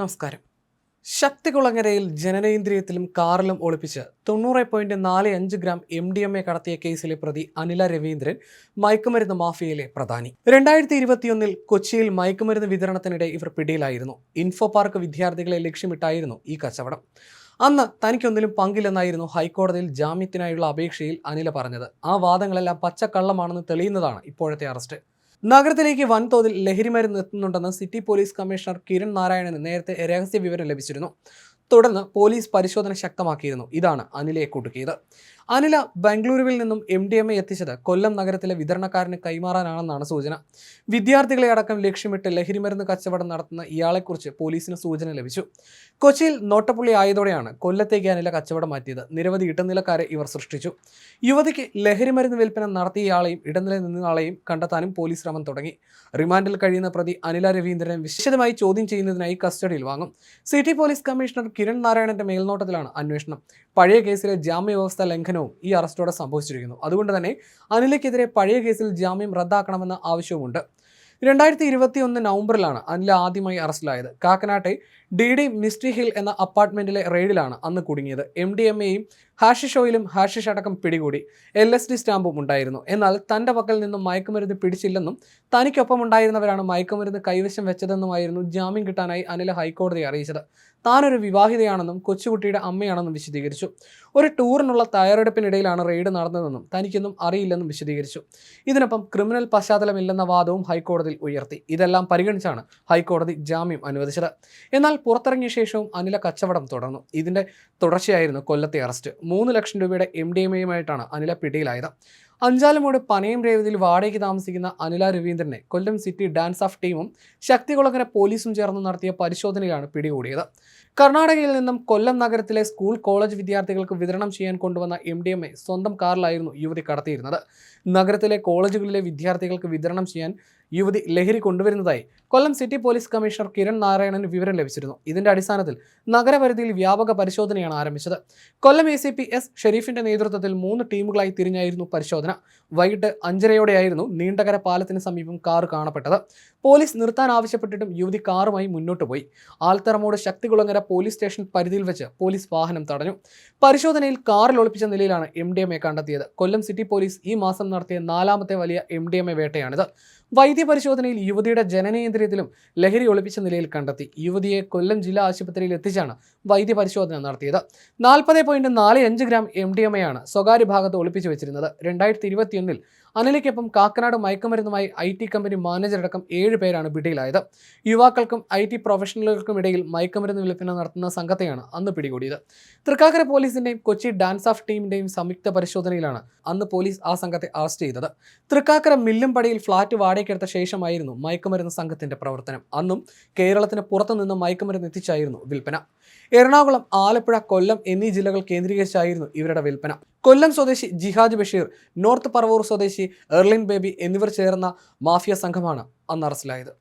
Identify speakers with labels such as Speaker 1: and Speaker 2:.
Speaker 1: നമസ്കാരം. ശക്തികുളങ്ങരയിൽ ജനനേന്ദ്രിയത്തിലും കാറിലും ഒളിപ്പിച്ച് തൊണ്ണൂറ് പോയിന്റ് നാല് അഞ്ച് gram M D M A കടത്തിയ കേസിലെ പ്രതി അനില രവീന്ദ്രൻ മയക്കുമരുന്ന് മാഫിയയിലെ പ്രധാനി. രണ്ടായിരത്തി ഇരുപത്തിയൊന്നിൽ കൊച്ചിയിൽ മയക്കുമരുന്ന് വിതരണത്തിനിടെ ഇവർ പിടിയിലായിരുന്നു. ഇൻഫോ പാർക്ക് വിദ്യാർത്ഥികളെ ലക്ഷ്യമിട്ടായിരുന്നു ഈ കച്ചവടം. അന്ന് തനിക്കൊന്നിലും പങ്കില്ലെന്നായിരുന്നു ഹൈക്കോടതിയിൽ ജാമ്യത്തിനായുള്ള അപേക്ഷയിൽ അനില പറഞ്ഞത്. ആ വാദങ്ങളെല്ലാം പച്ചക്കള്ളമാണെന്ന് തെളിയുന്നതാണ് ഇപ്പോഴത്തെ അറസ്റ്റ്. നഗരത്തിലേക്ക് വൻതോതിൽ ലഹരിമരുന്ന് എത്തുന്നുണ്ടെന്ന് സിറ്റി പോലീസ് കമ്മീഷണർ കിരൺ നാരായണന് നേരത്തെ രഹസ്യ വിവരം ലഭിച്ചിരുന്നു. തുടർന്ന് പോലീസ് പരിശോധന ശക്തമാക്കിയിരുന്നു. ഇതാണ് അനിലയെ കുടുക്കിയത്. അനില ബംഗളൂരുവിൽ നിന്നും എം ഡി എം എ എത്തിച്ചത് കൊല്ലം നഗരത്തിലെ വിതരണക്കാരന് കൈമാറാനാണെന്നാണ് സൂചന. വിദ്യാർത്ഥികളെ അടക്കം ലക്ഷ്യമിട്ട് ലഹരിമരുന്ന് കച്ചവടം നടത്തുന്ന ഇയാളെക്കുറിച്ച് പോലീസിന് സൂചന ലഭിച്ചു. കൊച്ചിയിൽ നോട്ടപ്പുള്ളി ആയതോടെയാണ് കൊല്ലത്തേക്ക് അനില കച്ചവടം മാറ്റിയത്. നിരവധി ഇടനിലക്കാരെ ഇവർ സൃഷ്ടിച്ചു. യുവതിക്ക് ലഹരിമരുന്ന് വിൽപ്പന നടത്തിയ ആളെയും ഇടനില നിന്നയാളെയും കണ്ടെത്താനും പോലീസ് ശ്രമം തുടങ്ങി. റിമാൻഡിൽ കഴിയുന്ന പ്രതി അനില രവീന്ദ്രനെ വിശദമായി ചോദ്യം ചെയ്യുന്നതിനായി കസ്റ്റഡിയിൽ വാങ്ങും. സിറ്റി പോലീസ് കമ്മീഷണർ കിരൺ നാരായണന്റെ മേൽനോട്ടത്തിലാണ് അന്വേഷണം. പഴയ കേസിലെ ജാമ്യ വ്യവസ്ഥ ലംഘനവും ഈ അറസ്റ്റോടെ സംഭവിച്ചിരിക്കുന്നു. അതുകൊണ്ട് തന്നെ അനിലയ്ക്കെതിരെ പഴയ കേസിൽ ജാമ്യം റദ്ദാക്കണമെന്ന ആവശ്യവുമുണ്ട്. രണ്ടായിരത്തി ഇരുപത്തി ഒന്ന് നവംബറിലാണ് അനില ആദ്യമായി അറസ്റ്റിലായത്. കാക്കനാട്ടെ ഡി ഡി മിസ്ട്രി ഹിൽ എന്ന അപ്പാർട്ട്മെന്റിലെ റെയ്ഡിലാണ് അന്ന് കുടുങ്ങിയത്. എം ഡി എം എയും ഹാഷിഷ് ഓയിലും ഹാഷിഷ് അടക്കം പിടികൂടി എൽ എസ് ഡി സ്റ്റാമ്പും ഉണ്ടായിരുന്നു. എന്നാൽ തന്റെ പക്കൽ നിന്നും മയക്കുമരുന്ന് പിടിച്ചില്ലെന്നും തനിക്കൊപ്പം ഉണ്ടായിരുന്നവരാണ് മയക്കുമരുന്ന് കൈവശം വെച്ചതെന്നുമായിരുന്നു ജാമ്യം കിട്ടാനായി അനില ഹൈക്കോടതിയെ അറിയിച്ചത്. താനൊരു വിവാഹിതയാണെന്നും കൊച്ചുകുട്ടിയുടെ അമ്മയാണെന്നും വിശദീകരിച്ചു. ഒരു ടൂറിനുള്ള തയ്യാറെടുപ്പിനിടയിലാണ് റെയ്ഡ് നടന്നതെന്നും തനിക്കൊന്നും അറിയില്ലെന്നും വിശദീകരിച്ചു. ഇതിനൊപ്പം ക്രിമിനൽ പശ്ചാത്തലമില്ലെന്ന വാദവും ഹൈക്കോടതിയിൽ ഉയർത്തി. ഇതെല്ലാം പരിഗണിച്ചാണ് ഹൈക്കോടതി ജാമ്യം അനുവദിച്ചത്. എന്നാൽ പുറത്തിറങ്ങിയ ശേഷവും അനില കച്ചവടം തുടർന്നു. ഇതിന്റെ തുടർച്ചയായിരുന്നു കൊല്ലത്തെ അറസ്റ്റ്. മൂന്ന് ലക്ഷം രൂപയുടെ എം ഡി എം എയുമായിട്ടാണ് അനില പിടിയിലായത്. അഞ്ചാലുമൂട് പനയം രേവതിയിൽ വാടകയ്ക്ക് താമസിക്കുന്ന അനില രവീന്ദ്രനെ കൊല്ലം സിറ്റി ഡാൻസ് ഓഫ് ടീമും ശക്തികുളങ്ങര പോലീസും ചേർന്ന് നടത്തിയ പരിശോധനയിലാണ് പിടികൂടിയത്. കർണാടകയിൽ നിന്നും കൊല്ലം നഗരത്തിലെ സ്കൂൾ കോളേജ് വിദ്യാർത്ഥികൾക്ക് വിതരണം ചെയ്യാൻ കൊണ്ടുവന്ന എം ഡി എം എ സ്വന്തം കാറിലായിരുന്നു യുവതി കടത്തിയിരുന്നത്. നഗരത്തിലെ കോളേജുകളിലെ വിദ്യാർത്ഥികൾക്ക് വിതരണം ചെയ്യാൻ യുവതി ലഹരി കൊണ്ടുവരുന്നതായി Kollam city police commissioner Kiran നാരായണന് വിവരം ലഭിച്ചിരുന്നു. ഇതിന്റെ അടിസ്ഥാനത്തിൽ നഗരപരിധിയിൽ വ്യാപക പരിശോധനയാണ് ആരംഭിച്ചത്. Kollam A C P S ഷെരീഫിന്റെ നേതൃത്വത്തിൽ മൂന്ന് ടീമുകളായി തിരിഞ്ഞായിരുന്നു പരിശോധന. വൈകിട്ട് അഞ്ചരയോടെയായിരുന്നു നീണ്ടകര പാലത്തിന് സമീപം കാർ കാണപ്പെട്ടത്. പോലീസ് നിർത്താൻ ആവശ്യപ്പെട്ടിട്ടും യുവതി കാറുമായി മുന്നോട്ട് പോയി. ആൽത്തറമോട് ശക്തികുളങ്ങര പോലീസ് സ്റ്റേഷൻ പരിധിയിൽ വെച്ച് പോലീസ് വാഹനം തടഞ്ഞു. പരിശോധനയിൽ കാറിൽ ഒളിപ്പിച്ച നിലയിലാണ് എം ഡി എം എ കണ്ടെത്തിയത്. കൊല്ലം സിറ്റി പോലീസ് ഈ മാസം നടത്തിയ നാലാമത്തെ വലിയ എം ഡി എം എ വേട്ടയാണിത്. വൈദ്യപരിശോധനയിൽ യുവതിയുടെ ജനനേന്ദ്രിയത്തിലും ലഹരി ഒളിപ്പിച്ച നിലയിൽ കണ്ടെത്തി. യുവതിയെ കൊല്ലം ജില്ലാ ആശുപത്രിയിൽ എത്തിച്ചാണ് വൈദ്യപരിശോധന നടത്തിയത്. നാൽപ്പത് പോയിന്റ് നാല് അഞ്ച് gram M D M A ആണ് സ്വകാര്യ ഭാഗത്ത് ഒളിപ്പിച്ചു വെച്ചിരുന്നത്. രണ്ടായിരത്തി ഇരുപത്തിയൊന്നിൽ അനിലയ്ക്കൊപ്പം കാക്കനാട് മയക്കുമരുന്നുമായി ഐ ടി കമ്പനി മാനേജറടക്കം ഏഴ് പേരാണ് പിടിയിലായത്. യുവാക്കൾക്കും ഐ ടി പ്രൊഫഷണലുകൾക്കും ഇടയിൽ മയക്കുമരുന്ന് വിൽപ്പന നടത്തുന്ന സംഘത്തെയാണ് അന്ന് പിടികൂടിയത്. തൃക്കാക്കര പോലീസിന്റെയും കൊച്ചി ഡാൻസ് ഓഫ് ടീമിന്റെയും സംയുക്ത പരിശോധനയിലാണ് അന്ന് പോലീസ് ആ സംഘത്തെ അറസ്റ്റ് ചെയ്തത്. തൃക്കാക്കര മില്ലുംപടിയിൽ ഫ്ളാറ്റ് വാടകയ്ക്കെടുത്ത ശേഷമായിരുന്നു മയക്കുമരുന്ന് സംഘത്തിന്റെ പ്രവർത്തനം. അന്നും കേരളത്തിന് പുറത്തുനിന്ന് മയക്കുമരുന്ന് എത്തിച്ചായിരുന്നു വിൽപ്പന. എറണാകുളം ആലപ്പുഴ കൊല്ലം എന്നീ ജില്ലകൾ കേന്ദ്രീകരിച്ചായിരുന്നു ഇവരുടെ വിൽപ്പന. കൊല്ലം സ്വദേശി ജിഹാദ് ബഷീർ നോർത്ത് പറവൂർ സ്വദേശി എർലിൻ ബേബി എന്നിവർ ചേർന്ന മാഫിയ സംഘമാണ് അന്ന് അറസ്റ്റിലായത്.